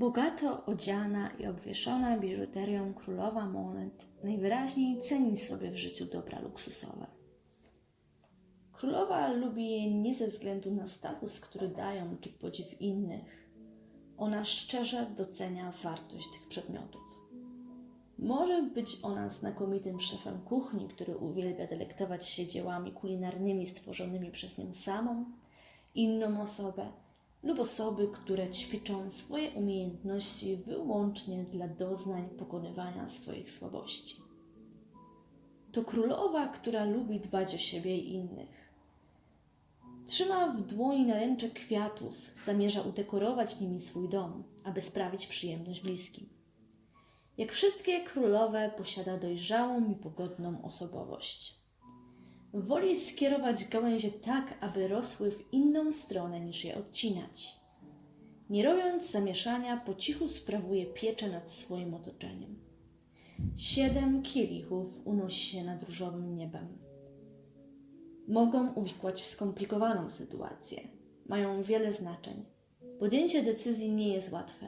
Bogato odziana i obwieszona biżuterią królowa monet najwyraźniej ceni sobie w życiu dobra luksusowe. Królowa lubi je nie ze względu na status, który dają, czy podziw innych. Ona szczerze docenia wartość tych przedmiotów. Może być ona znakomitym szefem kuchni, który uwielbia delektować się dziełami kulinarnymi stworzonymi przez nią samą, inną osobę lub osoby, które ćwiczą swoje umiejętności wyłącznie dla doznań pokonywania swoich słabości. To królowa, która lubi dbać o siebie i innych. Trzyma w dłoni naręcze kwiatów, zamierza udekorować nimi swój dom, aby sprawić przyjemność bliskim. Jak wszystkie królowe, posiada dojrzałą i pogodną osobowość. Woli skierować gałęzie tak, aby rosły w inną stronę niż je odcinać. Nie robiąc zamieszania, po cichu sprawuje pieczę nad swoim otoczeniem. Siedem kielichów unosi się nad różowym niebem. Mogą uwikłać w skomplikowaną sytuację. Mają wiele znaczeń. Podjęcie decyzji nie jest łatwe.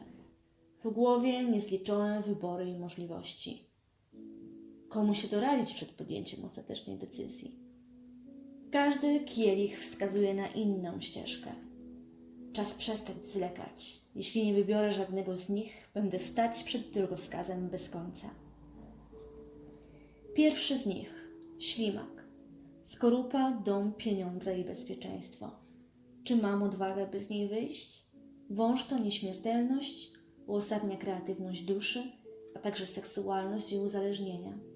W głowie niezliczone wybory i możliwości. Komu się doradzić przed podjęciem ostatecznej decyzji? Każdy kielich wskazuje na inną ścieżkę. Czas przestać zwlekać. Jeśli nie wybiorę żadnego z nich, będę stać przed drogowskazem bez końca. Pierwszy z nich ślimak. Skorupa, dom, pieniądze i bezpieczeństwo. Czy mam odwagę, by z niej wyjść? Wąż to nieśmiertelność, uosadnia kreatywność duszy, a także seksualność i uzależnienia.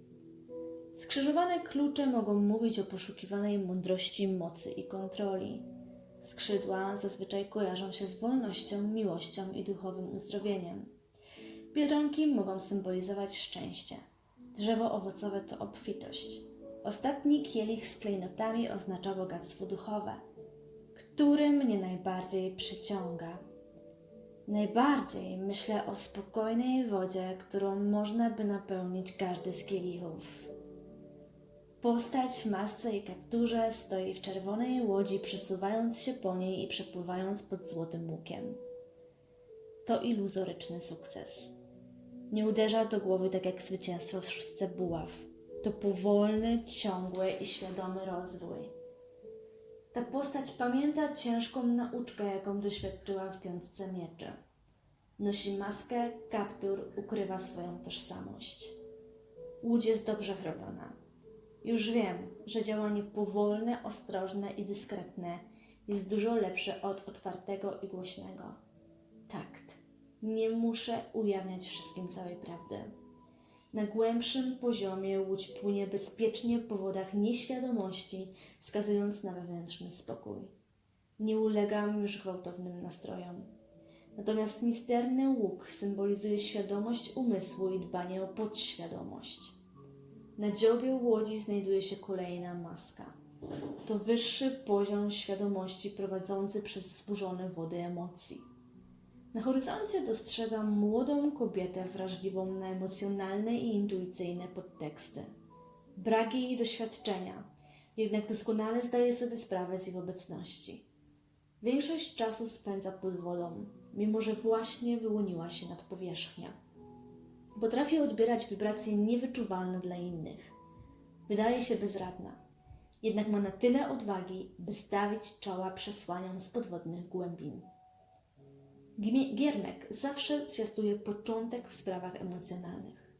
Skrzyżowane klucze mogą mówić o poszukiwanej mądrości, mocy i kontroli. Skrzydła zazwyczaj kojarzą się z wolnością, miłością i duchowym uzdrowieniem. Biedronki mogą symbolizować szczęście. Drzewo owocowe to obfitość. Ostatni kielich z klejnotami oznacza bogactwo duchowe. Który mnie najbardziej przyciąga? Najbardziej myślę o spokojnej wodzie, którą można by napełnić każdy z kielichów. Postać w masce i kapturze stoi w czerwonej łodzi, przesuwając się po niej i przepływając pod złotym łukiem. To iluzoryczny sukces. Nie uderza do głowy tak jak zwycięstwo w szóstce buław. To powolny, ciągły i świadomy rozwój. Ta postać pamięta ciężką nauczkę, jaką doświadczyła w piątce mieczy. Nosi maskę, kaptur, ukrywa swoją tożsamość. Łódź jest dobrze chroniona. Już wiem, że działanie powolne, ostrożne i dyskretne jest dużo lepsze od otwartego i głośnego. Takt. Nie muszę ujawniać wszystkim całej prawdy. Na głębszym poziomie łódź płynie bezpiecznie po wodach nieświadomości, wskazując na wewnętrzny spokój. Nie ulegam już gwałtownym nastrojom. Natomiast misterny łuk symbolizuje świadomość umysłu i dbanie o podświadomość. Na dziobie łodzi znajduje się kolejna maska. To wyższy poziom świadomości prowadzący przez zburzone wody emocji. Na horyzoncie dostrzegam młodą kobietę wrażliwą na emocjonalne i intuicyjne podteksty. Brak jej doświadczenia, jednak doskonale zdaje sobie sprawę z ich obecności. Większość czasu spędza pod wodą, mimo że właśnie wyłoniła się nad powierzchnię. Potrafi odbierać wibracje niewyczuwalne dla innych. Wydaje się bezradna, jednak ma na tyle odwagi, by stawić czoła przesłaniom z podwodnych głębin. Giermek zawsze zwiastuje początek w sprawach emocjonalnych.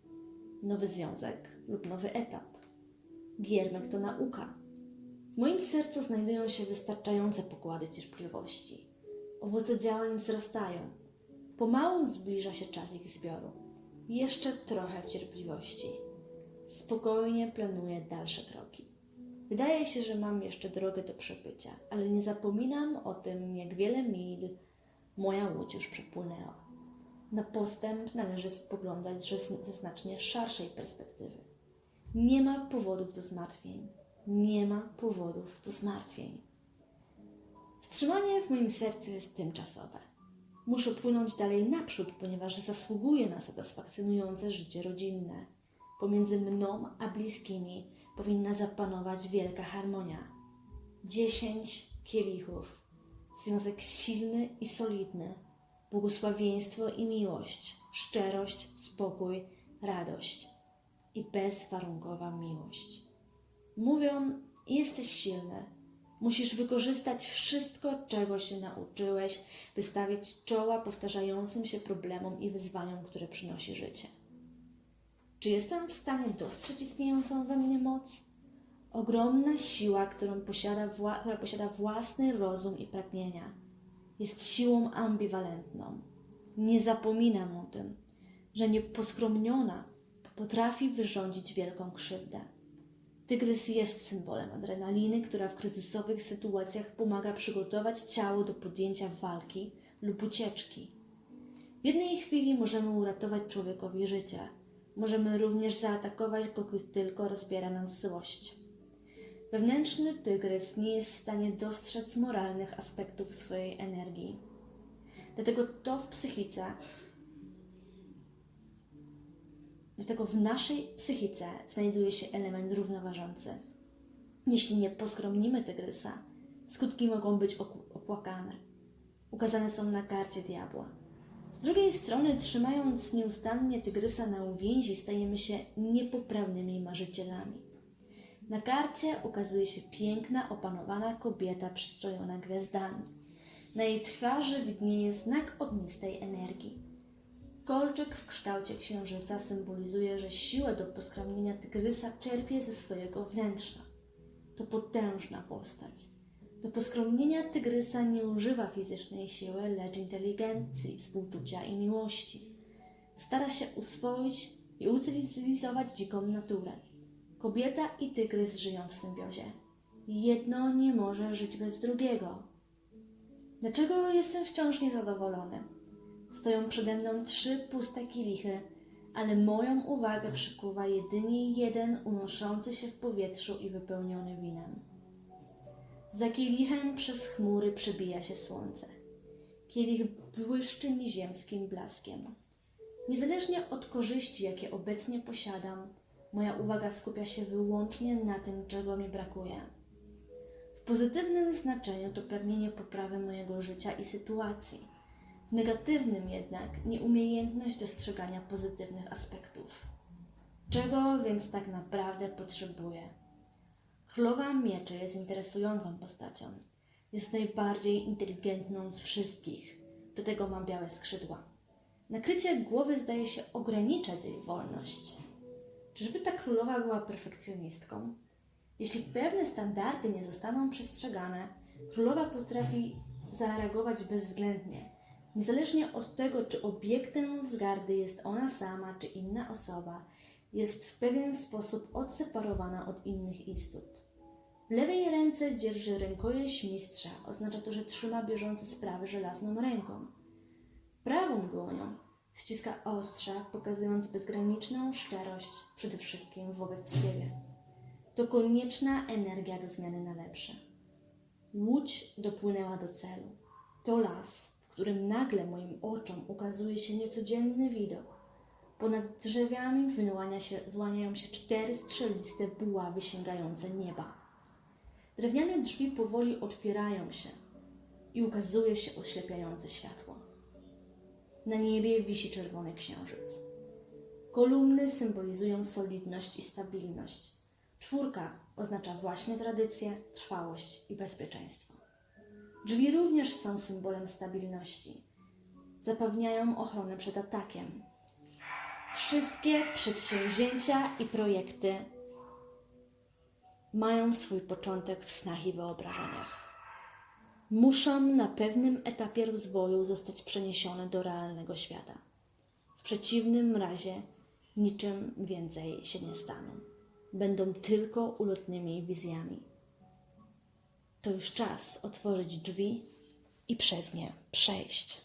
Nowy związek lub nowy etap. Giermek to nauka. W moim sercu znajdują się wystarczające pokłady cierpliwości. Owoce działań wzrastają. Pomału zbliża się czas ich zbioru. Jeszcze trochę cierpliwości. Spokojnie planuję dalsze kroki. Wydaje się, że mam jeszcze drogę do przebycia, ale nie zapominam o tym, jak wiele mil moja łódź już przepłynęła. Na postęp należy spoglądać ze znacznie szerszej perspektywy. Nie ma powodów do zmartwień. Nie ma powodów do zmartwień. Wstrzymanie w moim sercu jest tymczasowe. Muszę płynąć dalej naprzód, ponieważ zasługuję na satysfakcjonujące życie rodzinne. Pomiędzy mną a bliskimi powinna zapanować wielka harmonia. Dziesięć kielichów, związek silny i solidny, błogosławieństwo i miłość, szczerość, spokój, radość i bezwarunkowa miłość. Mówią, jesteś silny. Musisz wykorzystać wszystko, czego się nauczyłeś, by stawić czoła powtarzającym się problemom i wyzwaniom, które przynosi życie. Czy jestem w stanie dostrzec istniejącą we mnie moc? Ogromna siła, którą posiada która posiada własny rozum i pragnienia, jest siłą ambiwalentną. Nie zapominam o tym, że nieposkromniona potrafi wyrządzić wielką krzywdę. Tygrys jest symbolem adrenaliny, która w kryzysowych sytuacjach pomaga przygotować ciało do podjęcia walki lub ucieczki. W jednej chwili możemy uratować człowiekowi życie. Możemy również zaatakować go, gdy tylko rozbiera nas złość. Wewnętrzny tygrys nie jest w stanie dostrzec moralnych aspektów swojej energii. Dlatego to w psychice Dlatego w naszej psychice znajduje się element równoważący. Jeśli nie poskromnimy tygrysa, skutki mogą być opłakane. Ukazane są na karcie diabła. Z drugiej strony, trzymając nieustannie tygrysa na uwięzi, stajemy się niepoprawnymi marzycielami. Na karcie ukazuje się piękna, opanowana kobieta przystrojona gwiazdami. Na jej twarzy widnieje znak ognistej energii. Kolczyk w kształcie księżyca symbolizuje, że siłę do poskromnienia tygrysa czerpie ze swojego wnętrza. To potężna postać. Do poskromnienia tygrysa nie używa fizycznej siły, lecz inteligencji, współczucia i miłości. Stara się uswoić i ucywilizować dziką naturę. Kobieta i tygrys żyją w symbiozie. Jedno nie może żyć bez drugiego. Dlaczego jestem wciąż niezadowolony? Stoją przede mną trzy puste kielichy, ale moją uwagę przykuwa jedynie jeden unoszący się w powietrzu i wypełniony winem. Za kielichem przez chmury przebija się słońce. Kielich błyszczy nieziemskim blaskiem. Niezależnie od korzyści, jakie obecnie posiadam, moja uwaga skupia się wyłącznie na tym, czego mi brakuje. W pozytywnym znaczeniu to pragnienie poprawy mojego życia i sytuacji. Negatywnym jednak nieumiejętność dostrzegania pozytywnych aspektów. Czego więc tak naprawdę potrzebuję? Królowa Mieczy jest interesującą postacią. Jest najbardziej inteligentną z wszystkich. Do tego ma białe skrzydła. Nakrycie głowy zdaje się ograniczać jej wolność. Czyżby ta królowa była perfekcjonistką? Jeśli pewne standardy nie zostaną przestrzegane, królowa potrafi zareagować bezwzględnie, niezależnie od tego, czy obiektem wzgardy jest ona sama, czy inna osoba, jest w pewien sposób odseparowana od innych istot. W lewej ręce dzierży rękojeść mistrza, oznacza to, że trzyma bieżące sprawy żelazną ręką. Prawą dłonią ściska ostrze, pokazując bezgraniczną szczerość, przede wszystkim wobec siebie. To konieczna energia do zmiany na lepsze. Łódź dopłynęła do celu. To las, którym nagle moim oczom ukazuje się niecodzienny widok. Ponad drzewami wyłania się, wyłaniają się cztery strzeliste buławy sięgające nieba. Drewniane drzwi powoli otwierają się i ukazuje się oślepiające światło. Na niebie wisi czerwony księżyc. Kolumny symbolizują solidność i stabilność. Czwórka oznacza właśnie tradycję, trwałość i bezpieczeństwo. Drzwi również są symbolem stabilności. Zapewniają ochronę przed atakiem. Wszystkie przedsięwzięcia i projekty mają swój początek w snach i wyobrażeniach. Muszą na pewnym etapie rozwoju zostać przeniesione do realnego świata. W przeciwnym razie niczym więcej się nie staną. Będą tylko ulotnymi wizjami. To już czas otworzyć drzwi i przez nie przejść.